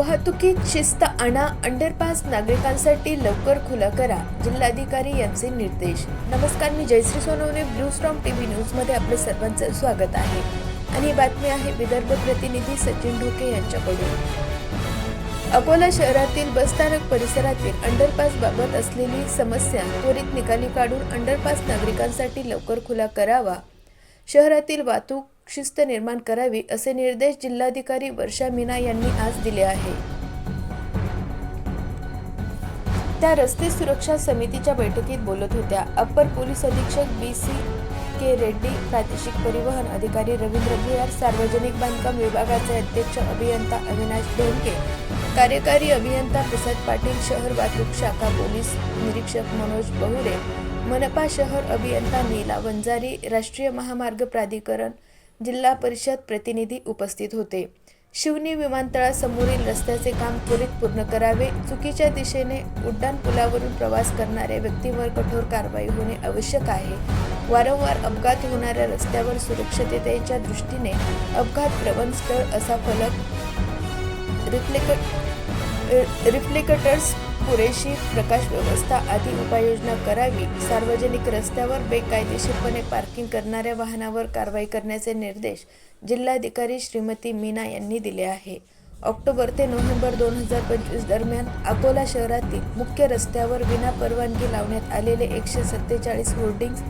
वाहतुकीत शिस्त आणा अंडरपास नागरिकांसाठी लवकर खुला करा जिल्हाधिकारी यांचे निर्देश. नमस्कार मी Jayashree Sonawane blue storm TV न्यूजमध्ये आपलं सर्वांचं स्वागत आहे. आणि ही बातमी आहे विदर्भ प्रतिनिधी सचिन ढोके यांच्याकडून. अकोला शहरातील बसस्थानक परिसरातील अंडरपास बाबत असलेली समस्या त्वरित निकाली काढून अंडरपास नागरिकांसाठी लवकर खुला करावा. शहरातील वाहतूक शिस्त निर्माण करावी असे निर्देश जिल्हाधिकारी वर्षा मीना यांनी आज दिले आहे. त्या रस्ते सुरक्षा समितीच्या बैठकीत बोलत होत्या. अप्पर पोलीस अधीक्षक बी सी के रेड्डी प्रादेशिक परिवहन अधिकारी रवींद्र भुयार सार्वजनिक बांधकाम विभागाचे अध्यक्ष अभियंता अविनाश ढोंके कार्यकारी अभियंता प्रसाद पाटील शहर वाहतूक शाखा पोलीस निरीक्षक मनोज बहुरे मनपा शहर अभियंता नीला वंजारी राष्ट्रीय महामार्ग प्राधिकरण जिल्हा परिषद प्रतिनिधी उपस्थित होते. शिवनी विमानतळासमोरील रस्त्याचे काम त्वरित पूर्ण करावे. चुकीच्या दिशेने उड्डाण पुलावरून प्रवास करणाऱ्या व्यक्तीवर कठोर कारवाई होणे आवश्यक आहे. वारंवार अपघात होणाऱ्या रस्त्यावर सुरक्षिततेच्या दृष्टीने अपघात प्रवण स्थळ असा फलक रिफ्लेक्ट रिप्लिकेटर्स पुरेशी प्रकाश व्यवस्था आदी उपाययोजना करावी. सार्वजनिक रस्त्यावर बेकायदेशीरपणे पार्किंग करणाऱ्या वाहनावर कारवाई करण्याचे निर्देश जिल्हाधिकारी श्रीमती मीना यांनी दिले आहे. ऑक्टोबर ते नोव्हेंबर दोन हजार पंचवीस दरम्यान अकोला शहरातील मुख्य रस्त्यावर विनापरवानगी लावण्यात आलेले एकशे सत्तेचाळीस होर्डिंग्ज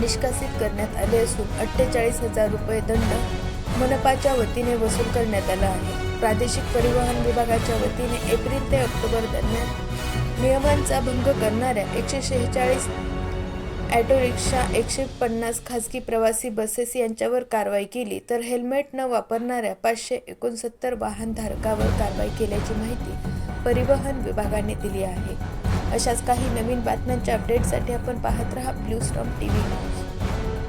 निष्कासित करण्यात आले असून अठ्ठेचाळीस हजार रुपये दंड मनपाच्या वतीने वसूल करण्यात आला आहे. प्रादेशिक परिवहन विभागाच्या वतीने एप्रिल ते ऑक्टोबर दरम्यान नियमांचा भंग करणाऱ्या एकशे शेहेचाळीस ॲटो रिक्षा एकशे पन्नास खाजगी प्रवासी बसेस यांच्यावर कारवाई केली. तर हेल्मेट न वापरणाऱ्या पाचशे एकोणसत्तर वाहनधारकावर कारवाई केल्याची माहिती परिवहन विभागाने दिली आहे. अशाच काही नवीन बातम्यांच्या अपडेटसाठी आपण पाहत रहा blue storm T V news.